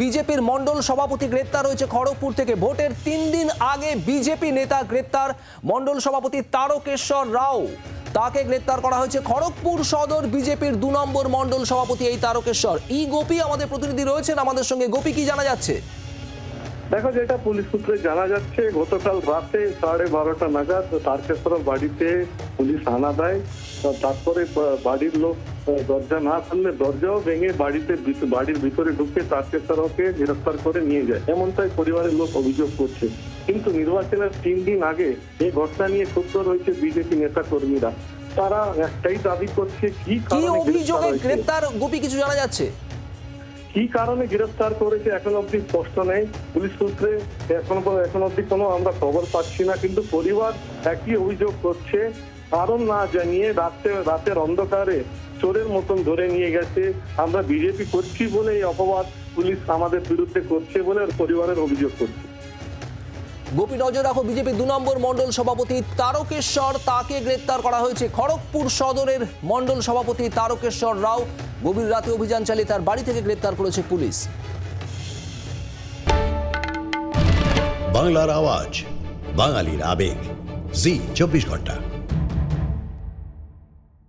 বিজেপির মণ্ডল সভাপতি গ্রেপ্তার হয়েছে খড়গপুর থেকে। ভোটের তিন দিন আগে বিজেপি নেতা গ্রেপ্তার মণ্ডল সভাপতি তারকেশ্বর রাও। তাকে গ্রেপ্তার করা হয়েছে খড়গপুর সদর বিজেপির দু নম্বর মণ্ডল সভাপতি এই তারকেশ্বর। ই গোপী আমাদের প্রতিনিধি রয়েছেন, আমাদের সঙ্গে। গোপী, কি জানা যাচ্ছে? দেখো, যেটা পুলিশ সূত্রে জানা যাচ্ছে, গতকাল রাতে সাড়ে বারোটা নাগাদ তারকেশ্বর বাড়িতে পুলিশ হানা দেয়। তারপরে বাড়ির লোক দরজা না খুললে দরজাও ভেঙে বাড়িতে বাড়ির ভিতরে ঢুকে তারকেশ্বরকে গ্রেফতার করে নিয়ে যায়। এমনটাই পরিবারের লোক অভিযোগ করছে। কিন্তু নির্বাচনের তিন দিন আগে এই ঘটনা নিয়ে ক্ষুব্ধ রয়েছে বিজেপি নেতা কর্মীরা তারা একটাই দাবি করছে কি গ্রেফতার অভিযোগে গ্রেপ্তার গোপী কিছু জানা যাচ্ছে? কি কারণে গ্রেফতার করেছে এখন অব্দি স্পষ্ট নেই। পুলিশ সূত্রে এখন এখন অব্দি কোনো আমরা খবর পাচ্ছি না কিন্তু পরিবার একই অভিযোগ করছে। কারণ না জানিয়ে রাতে রাতের অন্ধকারে চোরের মতন ধরে নিয়ে গেছে। আমরা বিজেপি করছি বলে এই অপবাদ পুলিশ আমাদের বিরুদ্ধে করছে বলে পরিবারের অভিযোগ করছে। গোপী নজর রাখো বিজেপি দু নম্বর মন্ডল সভাপতি তারকেশ্বর তাকে গ্রেপ্তার করা হয়েছে খড়গপুর সদরের মণ্ডল সভাপতি তারকেশ্বর রাও। গভীর রাতে অভিযান চালিয়ে তার বাড়ি থেকে গ্রেপ্তার করেছে পুলিশ। বাংলার আওয়াজ বাঙালির আবেগ। জি চব্বিশ ঘণ্টা।